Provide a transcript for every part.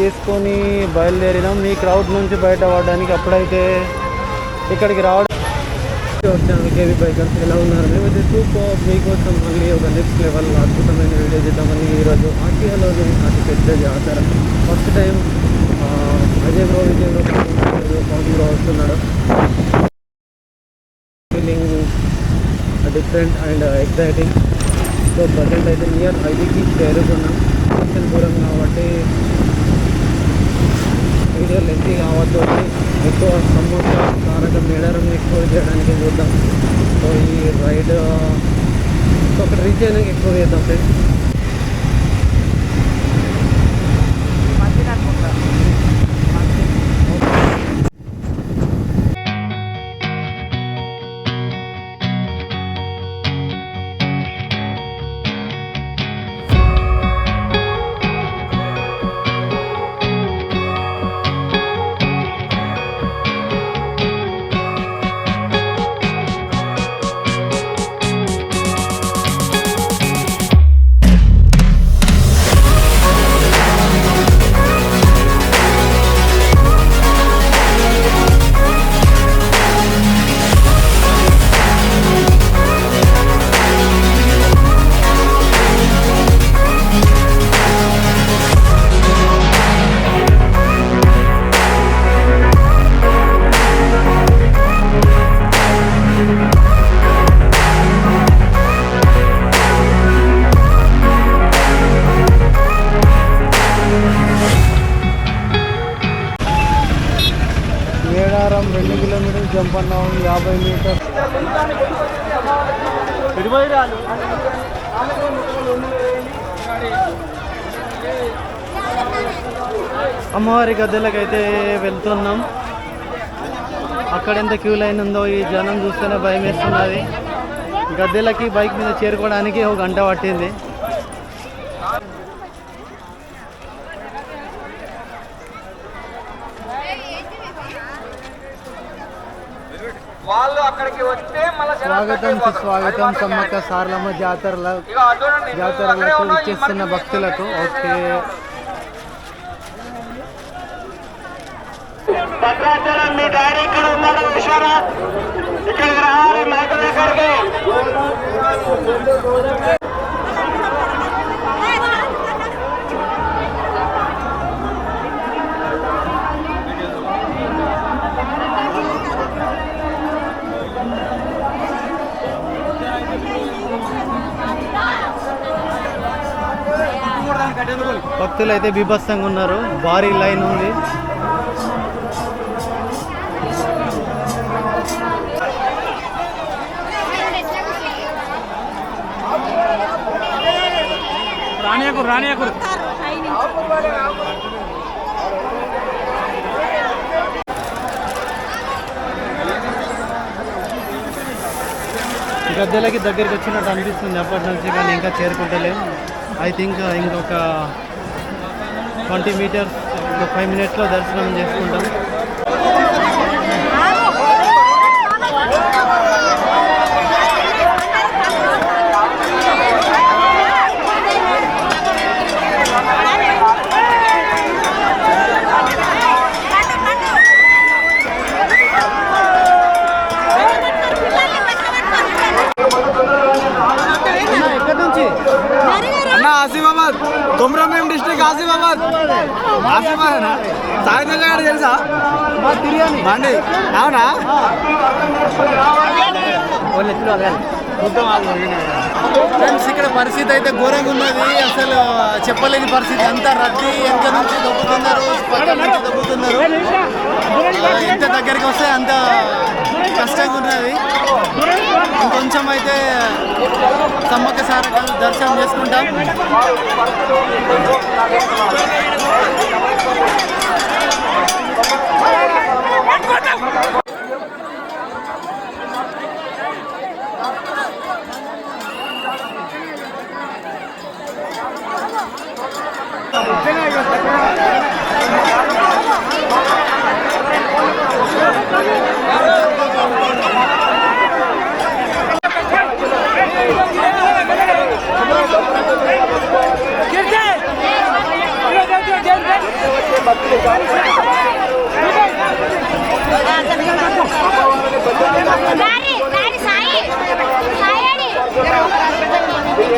చేసుకొని బయలుదేరినాం. మీ క్రౌడ్ నుంచి బయటపడడానికి అప్పుడైతే ఇక్కడికి రావడం వచ్చాను. కేవీ బైకర్స్ ఎలా ఉన్నారు? మేమైతే సూపర్ మీకోసం మళ్ళీ ఒక నెక్స్ట్ లెవెల్ అద్భుతమైన వీడియో చేద్దామని ఈరోజు ఆసియాలోని అతి పెద్ద జాతర. First time Ajay bro Vijay bro Pavan bro వస్తున్నాడు feeling different and exciting so present అయితే నియర్ ఐదుకి చేరుకున్నాం. దూరం కాబట్టి వీడియో లెంతీ కావద్దు అని ఎక్కువ సమోసా కారక మేడారం ఎక్కువ చేయడానికి చూద్దాం. సో ఈ రైడ్ ఒకటి రీచ్ అయినాక ఎక్కువ చేద్దాం ఫ్రెండ్స్. అమ్మవారి గద్దెలకైతే వెళ్తున్నాం. అక్కడ ఎంత క్యూ లైన్ ఉందో ఈ జనం చూస్తేనే భయం వేస్తున్నది. గద్దెలకి బైక్ మీద చేరుకోవడానికి ఒక గంట పట్టింది. స్వాగతం సుస్వాగతం సమ్మక్క సారలమ్మ జాతరల జాతరలకు ఇచ్చేస్తున్న భక్తులకు. ఓకే. భద్రాచలం మీ డాడీ ఇక్కడ ఉన్నాడు విశ్వనాథ్ ఇక్కడికి రావాలి మైకు దగ్గరికి. భక్తులు అయితే బీభత్సంగా ఉన్నారు. భారీ లైన్ ఉంది. రానియకు గద్దెలకి దగ్గరికి వచ్చినట్టు అనిపిస్తుంది. అప్పటి నుంచి కానీ ఇంకా చేరుకుంటలేం ఐ థింక్ uh, ఇంకొక ట్వంటీ మీటర్స్ ఒక ఫైవ్ మినిట్స్లో దర్శనం చేసుకుంటాం. ఫ్రెండ్స్ ఇక్కడ పరిస్థితి అయితే ఘోరంగా ఉన్నది. అసలు చెప్పలేని పరిస్థితి. అంతా రద్దీ ఎంత నుంచి దొబ్బుతున్నారు దొబ్బుతున్నారు. ఎంత దగ్గరికి వస్తే అంత కష్టంగా ఉన్నది. కొంచెం అయితే సమ్మక్క దర్శనం చేసుకుంటాం.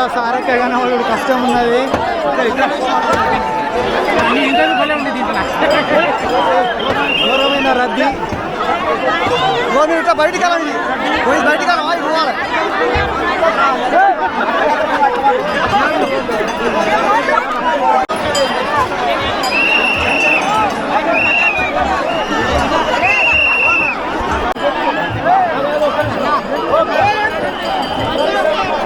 జనంలో సారక్క కనబడు కష్టం ఉన్నది. ఘోరమైన రద్దీ. గోమి ఇట్లా బయటికి వెళ్ళండి పోయి బయటికి వెళ్ళాలి పోవాలి. అన్న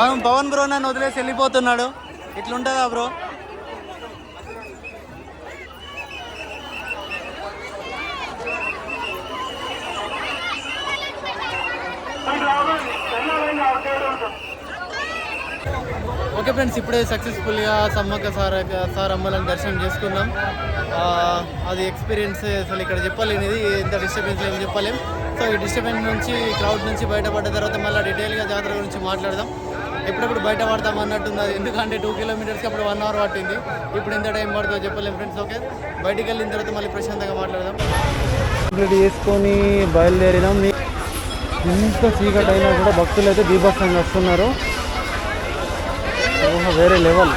అవును పవన్ బ్రో నన్ను వదిలేసి వెళ్ళిపోతున్నాడు. ఇట్లుంటుందా బ్రో? ఓకే ఫ్రెండ్స్ ఇప్పుడే సక్సెస్ఫుల్గా సమ్మక్క సార్ సార్ అమ్మలను దర్శనం చేసుకున్నాం. అది ఎక్స్పీరియన్స్ అసలు ఇక్కడ చెప్పలేనిది ఇంత డిస్టర్బెన్స్ ఏం చెప్పలేం. సో ఈ డిస్టర్బెన్స్ నుంచి క్రౌడ్ నుంచి బయటపడ్డ తర్వాత మళ్ళీ డీటెయిల్గా జాతర గురించి మాట్లాడదాం. ఎప్పుడెప్పుడు బయట పడతాం అన్నట్టుంది అది. ఎందుకంటే టూ కిలోమీటర్స్కి అప్పుడు వన్ అవర్ పట్టింది. ఇప్పుడు ఎంత టైం పడుతుందో చెప్పలేం ఫ్రెండ్స్ ఓకే బయటికి వెళ్ళిన తర్వాత మళ్ళీ ప్రశాంతంగా మాట్లాడదాం. కంప్లీట్ చేసుకొని బయలుదేరినాం. ఎంత చీకటి అయినా కూడా భక్తులు అయితే దీపస్తంగా వస్తున్నారు. వేరే లెవెల్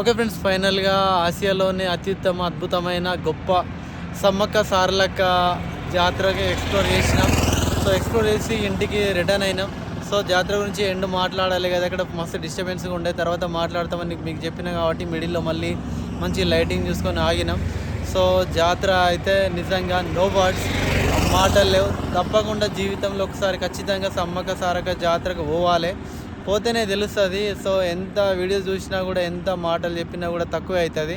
ఓకే ఫ్రెండ్స్ ఫైనల్గా ఆసియాలోనే అత్యుత్తమ అద్భుతమైన గొప్ప సమ్మక్క సారలక్క జాతరకి ఎక్స్ప్లోర్ చేసినాం. సో ఎక్స్ప్లోర్ చేసి ఇంటికి రిటర్న్ అయినాం. సో జాతర గురించి ఎండ్ మాట్లాడాలి కదా అక్కడ మస్తు డిస్టర్బెన్స్గా ఉండే. తర్వాత మాట్లాడతామని మీకు చెప్పిన కాబట్టి మిడిల్లో మళ్ళీ మంచి లైటింగ్ చూసుకొని ఆగినాం. సో జాతర అయితే నిజంగా నో వర్డ్స్ మాటలు లేవు. తప్పకుండా జీవితంలో ఒకసారి ఖచ్చితంగా సమ్మక్క సారక్క జాతరకు పోవాలి. పోతేనే తెలుస్తుంది. సో ఎంత వీడియోస్ చూసినా కూడా ఎంత మాటలు చెప్పినా కూడా తక్కువే అవుతుంది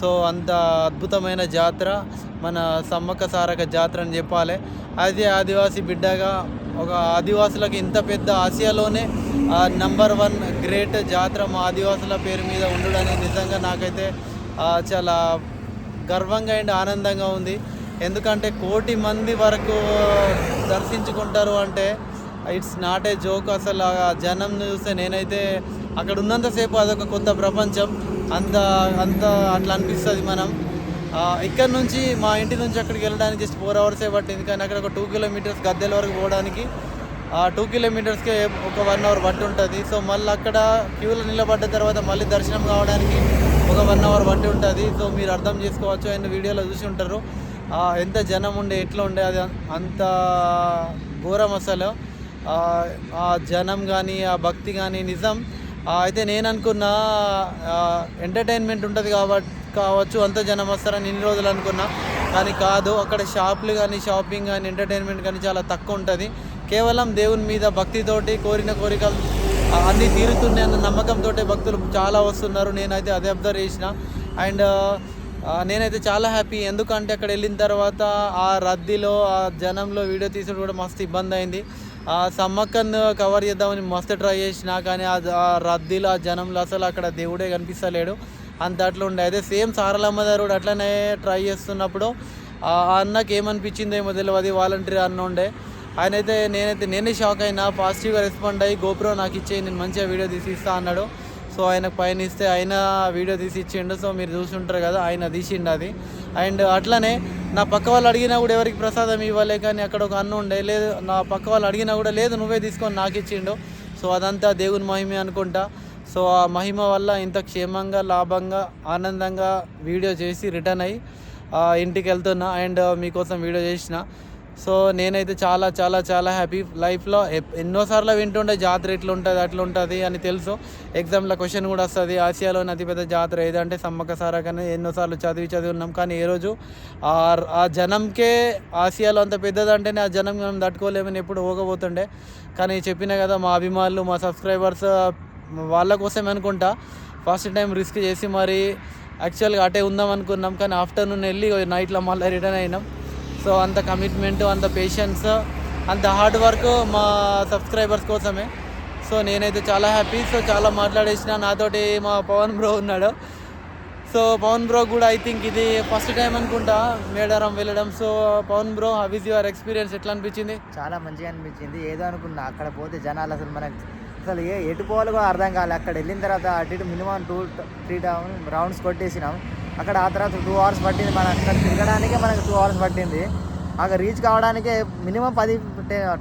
సో అంత అద్భుతమైన జాతర మన సమ్మక్క సారక జాతర అని చెప్పాలి. అది ఆదివాసీ బిడ్డగా ఒక ఆదివాసులకు ఇంత పెద్ద ఆసియాలోనే నంబర్ వన్ గ్రేట్ జాతర మా ఆదివాసుల పేరు మీద ఉండడానికి నిజంగా నాకైతే చాలా గర్వంగా అండ్ ఆనందంగా ఉంది. ఎందుకంటే కోటి మంది వరకు దర్శించుకుంటారు అంటే ఇట్స్ నాట్ ఏ జోక్ అసలు. ఆ జనం చూస్తే నేనైతే అక్కడ ఉన్నంతసేపు అదొక కొత్త ప్రపంచం. అంత అంత అట్లా అనిపిస్తుంది మనం. ఇక్కడ నుంచి మా ఇంటి నుంచి అక్కడికి వెళ్ళడానికి జస్ట్ ఫోర్ అవర్సే పట్టింది. కానీ అక్కడ ఒక టూ కిలోమీటర్స్ గద్దెల వరకు పోవడానికి ఆ టూ కిలోమీటర్స్కే ఒక వన్ అవర్ పట్టి ఉంటుంది. సో మళ్ళీ అక్కడ క్యూలో నిలబడ్డ తర్వాత మళ్ళీ దర్శనం కావడానికి ఒక వన్ అవర్ పట్టి ఉంటుంది. సో మీరు అర్థం చేసుకోవచ్చు. అండ్ వీడియోలో చూసి ఉంటారు. ఎంత జనం ఉండే ఎట్లా ఉండే అది అంత ఘోరం అసలు. ఆ, జనం కానీ ఆ భక్తి కానీ నిజం. అయితే నేను అనుకున్న ఎంటర్టైన్మెంట్ ఉంటుంది కాబట్టి కావచ్చు అంత జనం వస్తారని ఇన్ని రోజులు అనుకున్నా. కానీ కాదు అక్కడ షాపులు కానీ షాపింగ్ కానీ ఎంటర్టైన్మెంట్ కానీ చాలా తక్కువ ఉంటుంది. కేవలం దేవుని మీద భక్తితోటి కోరిన కోరికలు అన్నీ తీరుతున్నాయి అన్న నమ్మకంతో భక్తులు చాలా వస్తున్నారు. నేనైతే అదే అబ్జర్వ్ చేసిన. అండ్ నేనైతే చాలా హ్యాపీ. ఎందుకంటే అక్కడ వెళ్ళిన తర్వాత ఆ రద్దీలో ఆ జనంలో వీడియో తీసుడు కూడా మస్తు ఇబ్బంది అయింది. ఆ సమ్మక్కను కవర్ చేద్దామని మస్తు ట్రై చేసిన కానీ ఆ ఆ రద్దీలో ఆ జనంలో అసలు అక్కడ దేవుడే కనిపిస్తలేడు. అంత అట్లా ఉండే. అయితే సేమ్ సారలమ్మ కూడా అట్లనే ట్రై చేస్తున్నప్పుడు ఆ అన్నకి ఏమనిపించిందో ఏమో తెలియదు వాలంటీర్ అన్న ఉండే. ఆయన అయితే నేనైతే నేనే షాక్ అయినా పాజిటివ్గా రెస్పాండ్ అయ్యి గోప్రో నాకు ఇచ్చే నేను మంచిగా వీడియో తీసి ఇస్తా అన్నాడు. సో ఆయనకు పైన ఇస్తే ఆయన వీడియో తీసి ఇచ్చిండు. సో మీరు చూసుంటారు కదా ఆయన తీసిండు అది. అండ్ అట్లనే నా పక్క వాళ్ళు అడిగినా కూడా ఎవరికి ప్రసాదం ఇవ్వలే కానీ అక్కడ ఒక అన్న ఉండే లేదు నా పక్క వాళ్ళు అడిగినా కూడా లేదు నువ్వే తీసుకొని నాకు ఇచ్చిండు. సో అదంతా దేవుని మహిమే అనుకుంటా. సో ఆ మహిమ వల్ల ఇంత క్షేమంగా లాభంగా ఆనందంగా వీడియో చేసి రిటర్న్ అయ్యి ఆ, ఇంటికి వెళ్తున్నా. అండ్ మీకోసం వీడియో చేసిన. సో నేనైతే చాలా చాలా చాలా హ్యాపీ లైఫ్లో ఎన్నోసార్లు వింటుండే జాతర ఎట్లా ఉంటుంది అట్లా ఉంటుంది అని తెలుసు. ఎగ్జామ్లో క్వశ్చన్ కూడా వస్తుంది. ఆసియాలోని అతిపెద్ద జాతర ఏదంటే సమ్మక్క సారకని ఎన్నోసార్లు చదివి చదివి ఉన్నాం. కానీ ఏ రోజు ఆ జనంకే ఆసియాలో అంత పెద్దదంటేనే ఆ జనం మనం తట్టుకోలేమని ఎప్పుడు పోకపోతుండే కానీ చెప్పిన కదా మా అభిమానులు మా సబ్స్క్రైబర్స్ వాళ్ళ కోసమే అనుకుంటా. ఫస్ట్ టైం రిస్క్ చేసి మరి యాక్చువల్గా అటే ఉందాం అనుకున్నాం. కానీ ఆఫ్టర్నూన్ వెళ్ళి నైట్లో మళ్ళీ రిటర్న్ అయినాం. సో అంత కమిట్మెంట్ అంత పేషెన్స్ అంత హార్డ్ వర్క్ మా సబ్స్క్రైబర్స్ కోసమే. సో నేనైతే చాలా హ్యాపీ సో చాలా మాట్లాడేసిన నాతోటి మా పవన్ బ్రో ఉన్నాడు. సో పవన్ బ్రో కూడా ఐ థింక్ ఇది ఫస్ట్ టైం అనుకుంటా మేడారం వెళ్ళడం. So Pavan bro how is your experience ఎట్లా అనిపించింది? చాలా మంచిగా అనిపించింది. ఏదో అనుకున్నా అక్కడ పోతే జనాలు అసలు మనకు అసలు ఏ ఎటు పోవాలో కూడా అర్థం కాలేదు అక్కడ వెళ్ళిన తర్వాత అటు ఇటు minimum two three down rounds కొట్టేసినాం. అక్కడ ఆ తర్వాత టూ అవర్స్ పట్టింది మనం అక్కడ తిరగడానికే మనకు టూ అవర్స్ పట్టింది. అక్కడ రీచ్ కావడానికే మినిమం పది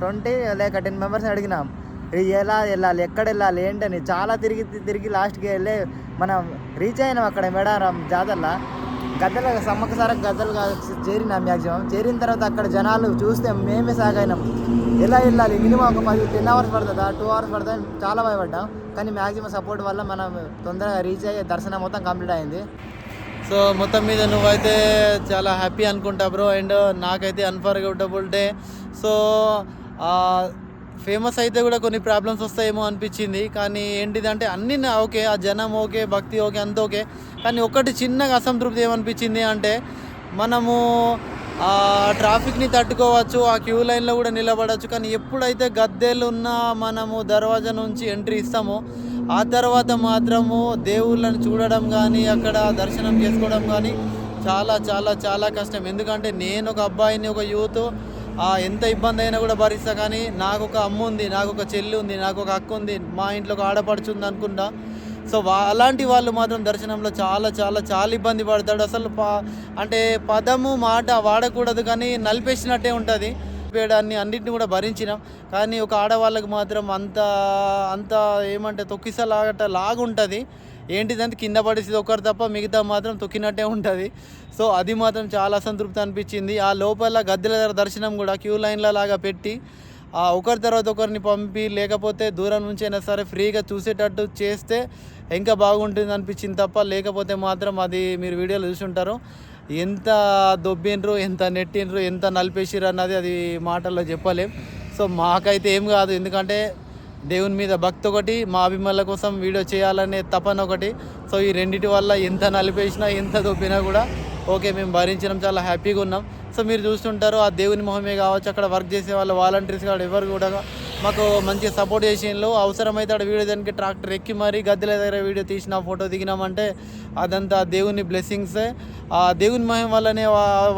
ట్వంటీ లేక టెన్ మెంబర్స్ అడిగినాం. ఇది ఎలా వెళ్ళాలి ఎక్కడ వెళ్ళాలి ఏంటని చాలా తిరిగి తిరిగి లాస్ట్కి వెళ్ళి మనం రీచ్ అయినాం అక్కడ మేడారం జాతరలో. గద్దెల సమ్మక్క సార గద్దెలు చేరిన మ్యాక్సిమం చేరిన తర్వాత అక్కడ జనాలు చూస్తే మేమే సాగైనాం ఎలా వెళ్ళాలి మినిమం ఒక పది టెన్ అవర్స్ పడుతుందా టూ అవర్స్ పడుతుంది చాలా భయపడ్డాం. కానీ మ్యాక్సిమం సపోర్ట్ వల్ల మనం తొందరగా రీచ్ అయ్యి దర్శనం మొత్తం కంప్లీట్ అయింది. సో మొత్తం మీద నువ్వైతే చాలా హ్యాపీ అనుకుంటా బ్రో. అండ్ నాకైతే అన్ఫర్గెటబుల్ డే. సో ఫేమస్ అయితే కూడా కొన్ని ప్రాబ్లమ్స్ వస్తాయేమో అనిపించింది. కానీ ఏంటిదంటే అన్ని ఓకే ఆ జనం ఓకే భక్తి ఓకే అంత ఓకే. కానీ ఒకటి చిన్నగా అసంతృప్తి ఏమనిపించింది అంటే మనము ఆ ట్రాఫిక్ని తట్టుకోవచ్చు ఆ క్యూ లైన్లో కూడా నిలబడవచ్చు కానీ ఎప్పుడైతే గద్దెలు ఉన్న మనము దర్వాజా నుంచి ఎంట్రీ ఇస్తామో ఆ తర్వాత మాత్రము దేవుళ్ళని చూడడం కానీ అక్కడ దర్శనం చేసుకోవడం కానీ చాలా చాలా చాలా కష్టం. ఎందుకంటే నేను ఒక అబ్బాయిని ఒక యూత్. ఎంత ఇబ్బంది అయినా కూడా భరిస్తా కానీ నాకు ఒక అమ్మ ఉంది నాకు ఒక చెల్లి ఉంది నాకు ఒక అక్క ఉంది మా ఇంట్లో ఒక ఆడపడుచుంది అనుకుంటా. సో అలాంటి వాళ్ళు మాత్రం దర్శనంలో చాలా చాలా చాలా ఇబ్బంది పడతాడు. అసలు పా అంటే పదము మాట వాడకూడదు కానీ నలిపేసినట్టే ఉంటుంది. పేడాన్ని అన్నింటిని కూడా భరించినాం. కానీ ఒక ఆడవాళ్ళకి మాత్రం అంత అంత ఏమంటే తొక్కిసలాగట లాగుంటుంది. ఏంటిదంటే కింద పడేసి ఒకరు తప్ప మిగతా మాత్రం తొక్కినట్టే ఉంటుంది. సో అది మాత్రం చాలా సంతృప్తి అనిపించింది. ఆ లోపల గద్దెల దర్శనం కూడా క్యూ లైన్ల లాగా పెట్టి ఆ ఒకరి తర్వాత ఒకరిని పంపి లేకపోతే దూరం నుంచి అయినా సరే ఫ్రీగా చూసేటట్టు చేస్తే ఇంకా బాగుంటుంది అనిపించింది తప్ప లేకపోతే మాత్రం అది మీరు వీడియోలో చూసి ఉంటారు ఎంత దొబ్బిండ్రు ఎంత నెట్టిండ్రు ఎంత నలిపేసిర్రు అన్నది అది మాటల్లో చెప్పలేం. సో మాకైతే ఏం కాదు ఎందుకంటే దేవుని మీద భక్తి ఒకటి మా అభిమానుల కోసం వీడియో చేయాలనే తపన ఒకటి. సో ఈ రెండింటి వల్ల ఎంత నలిపేసినా ఎంత దొబ్బినా కూడా ఓకే మేము భరించడం చాలా హ్యాపీగా ఉన్నాం. సో మీరు చూస్తుంటారు ఆ దేవుని మొహమే కావచ్చు అక్కడ వర్క్ చేసే వాళ్ళ వాలంటీర్స్ కాదు ఎవరు కూడా మాకు మంచి సపోర్ట్ చేసిండ్రు. అవసరమైతే అక్కడ వీడియో దానికి ట్రాక్టర్ ఎక్కి మరీ గద్దెల దగ్గర వీడియో తీసిన ఫోటో దిగినామంటే అదంతా దేవుని బ్లెస్సింగ్సే ఆ దేవుని మహిమ వల్లనే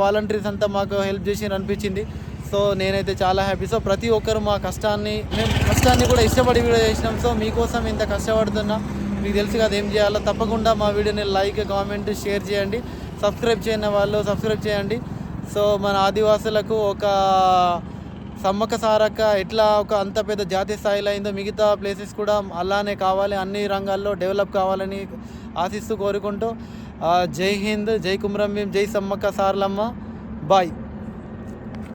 వాలంటీర్స్ అంతా మాకు హెల్ప్ చేసి అనిపించింది. సో నేనైతే చాలా హ్యాపీ సో ప్రతి ఒక్కరు మా కష్టాన్ని మేము కష్టాన్ని కూడా ఇష్టపడి వీడియో చేసినాం. సో మీకోసం ఇంత కష్టపడుతున్నా. మీకు తెలుసు కదా ఏం చేయాలో. తప్పకుండా మా వీడియోని లైక్ కామెంట్ షేర్ చేయండి. సబ్స్క్రైబ్ చేయని వాళ్ళు సబ్స్క్రైబ్ చేయండి. సో మన ఆదివాసులకు ఒక సమ్మక్క సారక్క ఎట్లా ఒక అంత పెద్ద జాతీయ స్థాయిలో అయిందో మిగతా ప్లేసెస్ కూడా అలానే కావాలి అన్ని రంగాల్లో డెవలప్ కావాలని ఆశిస్తూ కోరుకుంటూ జై హింద్ జై కుమ్రం భీం జై సమ్మక్క సారలమ్మ బాయ్